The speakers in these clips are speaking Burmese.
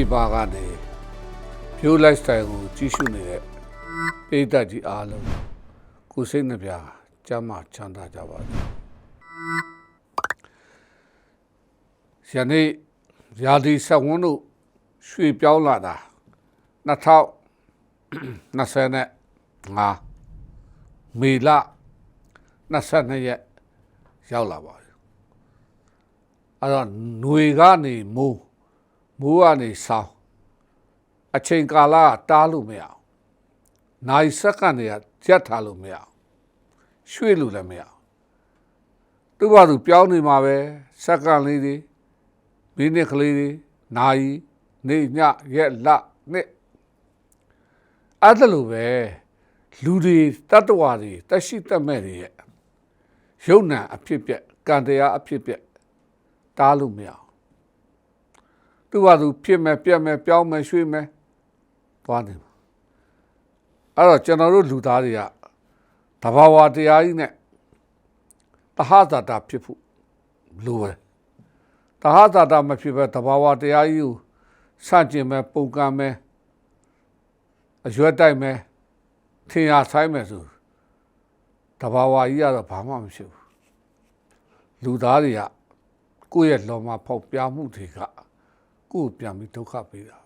ပြည်ပါကနေဖြိုး lifestyle ကိုကြီးစုနေတဲ့ပိဋကကြီးအားလုံးကိုယ်စိတ်နှပြကျမ်းမာချမ်းသာကြပါစေ။ယနေ့ရာသီဆက်ဝန်းတို့ရွှေပြောင်းလာတာ2025မေလ22ရက်ရောက်လာပါပြီ။အဲ့တော့ຫນွေကနေမိုး မိုးကနေဆောင်းအချိန်ကာလကတားလို့မရအောင်။နိုင်စက္ကန့်တွေကရက်ထားလို့မရအောင်။ရွှေ့လို့လည်းမရအောင်။သူ့ဘာသူပြောင်းနေမှာပဲစက္ကန့်လေးတွေမိနစ်ကလေးတွေနိုင်နေညရက်လနှစ်အဲ့ဒါလိုပဲလူတွေတတ္တဝါတွေတက်ရှိတက်မဲ့တွေရဲ့ယုံနာအဖြစ်ပြက်ကံတရားအဖြစ်ပြက်တားလို့မရအောင် သူ့ဘာသူဖြစ်မဲ့ပြက်မဲ့ပြောင်းမဲ့ရွှေ့မဲ့သွားနေမှာအဲ့တော့ကျွန်တော်တို့လူသားတွေကတဘာဝတရားကြီးနဲ့တဟဇာတာဖြစ်ဖို့လိုတယ်တဟဇာတာမဖြစ်ပဲတဘာဝတရားကြီးကိုစန့်ကျင်မဲ့ပုံကံမဲ့အရွက်တိုက်မဲ့ထင်ရဆိုင်မဲ့ဆိုတဘာဝကြီးကတော့ဘာမှမဖြစ်ဘူးလူသားတွေကကိုယ့်ရဲ့လောမဖောက်ပြားမှုတွေက ကိုယ်ပြန်ပြီးဒုက္ခပေးတာ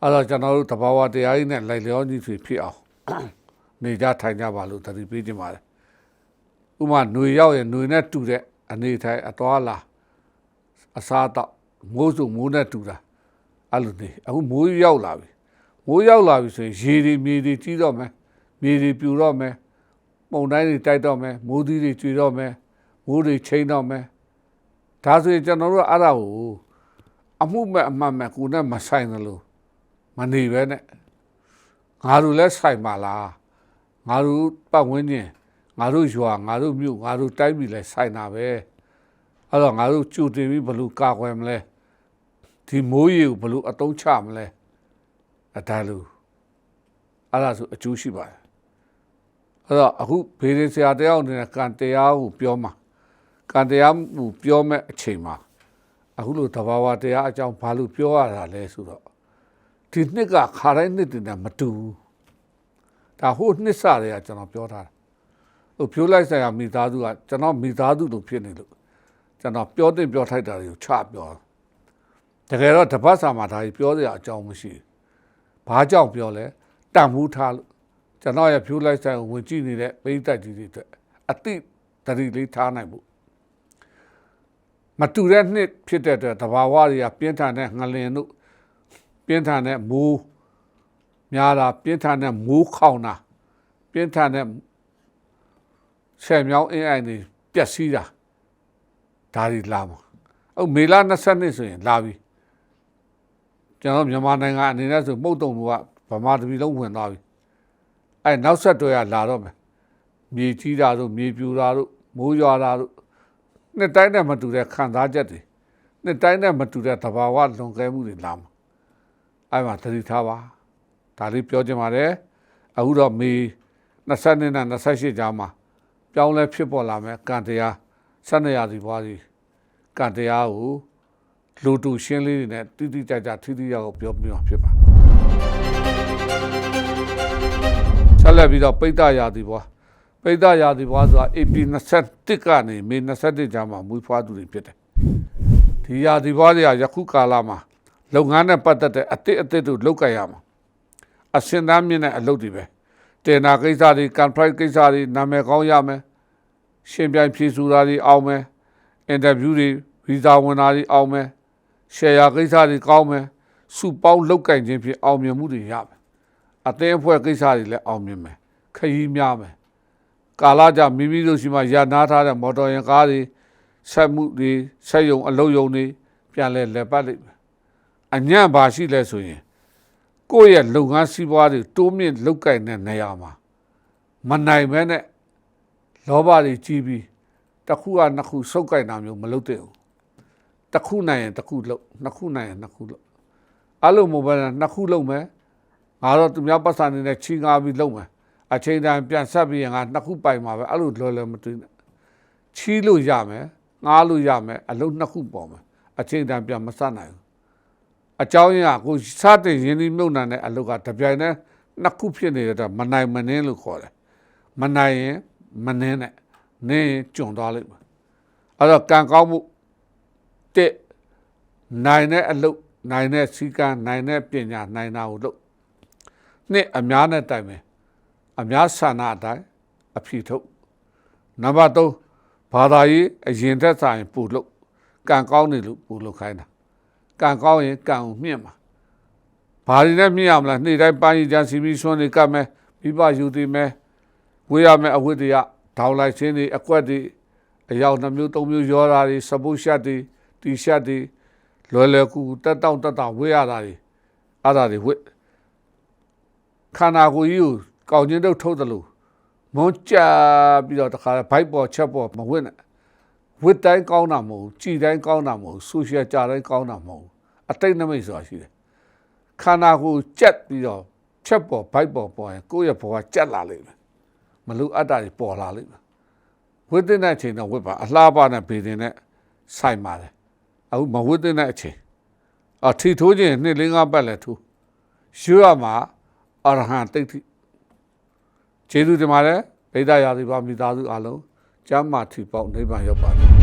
အဲ့တော့ကျွန်တော်တို့တဘာဝတရားကြီးနဲ့လိုက်လျောညီတွေဖြစ်အောင်နေကြထိုင်ကြပါလို့တတိပေးခြင်းပါတယ်ဥမာຫນွေရောက်ရင်ຫນွေနဲ့တူတဲ့အနေထိုင်အတော်လာအစားတော့မိုးစုမိုးနဲ့တူတာအဲ့လိုနေအခုမိုးရောက်လာပြီမိုးရောက်လာပြီဆိုရင်ရေတွေမြေတွေကြီးတော့မယ်မြေတွေပြူတော့မယ်ပုံတိုင်းတွေတိုက်တော့မယ်မိုးသီးတွေကျွေတော့မယ်မိုးတွေချိန်တော့မယ် ဒါဆိုရင်ကျွန်တော်တို့အဲ့ဒါကိုအမှုမဲ့အမှန်မဲ့ကိုယ်နဲ့မဆိုင်သလိုမနေပဲနဲ့ငါတို့လည်းဆိုင်ပါလားငါတို့ပတ်ဝန်းကျင်ငါတို့ရွာငါတို့မြို့ငါတို့တိုင်းပြည်လည်းဆိုင်တာပဲအဲ့တော့ငါတို့ကြိုတင်ပြီးဘယ်လိုကာကွယ်မလဲဒီမိုးရေကိုဘယ်လိုအတုံးချမလဲအဒါလို့အဲ့ဒါဆိုအကျိုးရှိပါတယ်အဲ့တော့အခုဘေးရင်ဆရာတယောက်နေတဲ့ကံတရားကိုပြောမှာ ကံတရားကိုပြောမဲ့အချိန်မှာအခုလိုတဘာဝတရားအကြောင်းဘာလို့ပြောရတာလဲဆိုတော့ဒီနှစ်ကခါတိုင်းနှစ်တင်နဲ့မတူဘူးဒါဟိုနှစ်စတွေကကျွန်တော်ပြောထားတာဟိုဖြိုးလိုက်ဆိုင်ရာမိသားစုကကျွန်တော်မိသားစုလိုဖြစ်နေလို့ကျွန်တော်ပြောတင်ပြောထိုက်တာတွေကိုချပြောတကယ်တော့တပတ်စာမှာဒါကြီးပြောစရာအကြောင်းမရှိဘူးဘာကြောင့်ပြောလဲတန်မှုထားလို့ကျွန်တော်ရဲ့ဖြိုးလိုက်ဆိုင်ကိုဝင်ကြည့်နေတဲ့ပိဋကကြီးတွေအတွက်အတိတတိလေးထားနိုင်ဖို့ မတူတဲ့နှစ်ဖြစ်တဲ့အတွက်တဘာဝတွေကပြင်းထန်တဲ့ငလင်တို့ပြင်းထန်တဲ့မိုးများတာပြင်းထန်တဲ့မိုးခေါင်တာပြင်းထန်တဲ့ဆယ်မြောင်းအင်းအိုင်တွေပျက်စီးတာဒါတွေလာမှာအခုမေလ20နှစ်ဆိုရင်လာပြီကျွန်တော်မြန်မာနိုင်ငံအနေနဲ့ဆိုမှုတ်တုံကဗမာတပြည်လုံးဝင်သွားပြီအဲနောက်ဆက်တွဲကလာတော့မယ်မြေကြီးတာတို့မြေပြူတာတို့မိုးရွာတာတို့ နှစ်တိုင်းနဲ့မတူတဲ့ခံစားချက်တွေနှစ်တိုင်းနဲ့မတူတဲ့သဘာဝလွန်ကဲမှုတွေလာမှာအဲမှာသတိထားပါဒါလေးပြောချင်ပါတယ်အခုတော့မေ20နှစ်နဲ့28ကြားမှာပြောင်းလဲဖြစ်ပေါ်လာမယ်ကံတရားဆက်နေရစီပွားစီကံတရားကိုလူတူရှင်းလေးတွေနဲ့တိတိကျကျထိထိရောက်ရောက်ပြောပြမှာဖြစ်ပါဆက်လက်ပြီးတော့ပိဋကရာသီပွား ပိဋကရာသီပွားဆိုတာ AP 21ကနေမေ21ကြားမှာမွေးဖွားသူတွေဖြစ်တယ်ဒီရာသီပွားတွေကယခုကာလမှာလုပ်ငန်းနဲ့ပတ်သက်တဲ့အသစ်အသစ်တို့လုပ်ကြရမှာအစင်သားမြင့်တဲ့အလုပ်တွေပဲတင်နာကိစ္စတွေကန်ဖရိုက်ကိစ္စတွေနာမည်ကောင်းရမယ်ရှင်ပြိုင်ဖြည့်ဆူတာတွေအောင်မယ်အင်တာဗျူးတွေဗီဇာဝင်တာတွေအောင်မယ်ရှယ်ယာကိစ္စတွေကောင်းမယ်စုပေါင်းလောက်ကင်ခြင်းဖြင့်အောင်မြင်မှုတွေရမယ်အသင်းအဖွဲ့ကိစ္စတွေလည်းအောင်မြင်မယ်ခရီးများမယ် ကာလကြမိမိတို့ရှိမှရနာထားတဲ့မော်တော်ယာဉ်ကားတွေဆက်မှုတွေဆက်ယုံအလုပ်ယုံတွေပြန်လဲလဲပတ်လိမ့်မယ်အညံ့ပါရှိလဲဆိုရင်ကိုယ့်ရဲ့လုပ်ငန်းစီးပွားတွေတိုးမြင့်လောက်ကင်တဲ့နေရာမှာမနိုင်မဲနဲ့လောဘတွေကြီးပြီးတစ်ခုကနှစ်ခုစုပ်ကင်တာမျိုးမလုပ်တဲ့ဘူးတစ်ခုနိုင်ရင်တစ်ခုလုပ်နှစ်ခုနိုင်ရင်နှစ်ခုလုပ်အဲ့လိုမဟုတ်ဘဲနှစ်ခုလုပ်မယ်ငါတော့သူများပတ်စံနေနဲ့ချင်းကားပြီးလုပ်မယ် အချိန်တိုင်းပြန်ဆက်ပြီးရင်ငါနှစ်ခုပိုင်မှာပဲအဲ့လိုလောလောမတွေ့နဲ့ချီးလို့ရမယ်ငားလို့ရမယ်အလုံးနှစ်ခုပေါ်မယ်အချိန်တန်ပြန်မစနိုင်ဘူးအကြောင်းရင်းကကိုစတဲ့ရင်းနှီးမြုပ်နှံတဲ့အလုပ်ကတပြိုင်တည်းနှစ်ခုဖြစ်နေတဲ့အတွက်မနိုင်မနှင်းလို့ခေါ်တယ်မနိုင်ရင်မနှင်းနဲ့နင်းရင်ကျွံသွားလိမ့်မယ်အဲ့တော့ကံကောင်းမှုတဲ့နိုင်တဲ့အလုပ်နိုင်တဲ့စီကံနိုင်တဲ့ပညာနိုင်တာကိုလုပ်နှစ်အများနဲ့တိုင်မယ် အများဆန္ဒအတိုင်းအဖြေထုတ်နံပါတ်3ဘာသာရေးအရင်သက်ဆိုင်ပူလို့ကံကောင်းနေလို့ပူလို့ခိုင်းတာကံကောင်းရင်ကံကိုမြင့်မှာဘာတွေနဲ့မြင့်ရမလားနေ့တိုင်းပန်းကြီးချမ်းစီပြီးဆွမ်းနေကပ်မယ်ပြပယူတည်မယ်ဝေးရမယ်အဝိတ္တရဒေါင်းလိုက်ခြင်းတွေအကွက်တွေအယောက်နှမျိုးသုံးမျိုးရောတာတွေစပုတ်ရှက်တွေတီရှက်တွေလွယ်လွယ်ကူကူတက်တောင့်တက်တောင့်ဝေးရတာတွေအဲ့ဒါတွေဝစ်ခန္ဓာကိုယ်ကြီးကို ကောင်းချင်းတို့ထုတ်တယ်လို့မုန်းကြပြီးတော့တခါဘိုက်ပေါ်ချက်ပေါ်မဝစ်နဲ့ဝစ်တိုင်းကောင်းတာမဟုတ်ဘူးကြည်တိုင်းကောင်းတာမဟုတ်ဘူးဆူရှယ်ကြတိုင်းကောင်းတာမဟုတ်ဘူးအတိတ်နမိတ်ဆိုတာရှိတယ်ခန္ဓာကိုယ်ကြက်ပြီးတော့ချက်ပေါ်ဘိုက်ပေါ်ပေါ်ရင်ကိုယ့်ရဲ့ဘဝကြက်လာလိမ့်မယ်မလူအပ်တာတွေပေါ်လာလိမ့်မယ်ဝစ်တဲ့အချိန်တော့ဝစ်ပါအလှပနဲ့ဘေးတင်နဲ့ဆိုင်ပါတယ်အခုမဝစ်တဲ့အချိန်အထီထိုးခြင်းနှစ်လေးငါးပတ်လဲထိုးရွှေရမှာအရဟံတိတ်တိ ကျေးဇူးတင်ပါတယ်ဗိဒ္ဓရာသီပါမိသားစုအားလုံးကျမ်းမာထီပေါက်နိဗ္ဗာန်ရောက်ပါစေ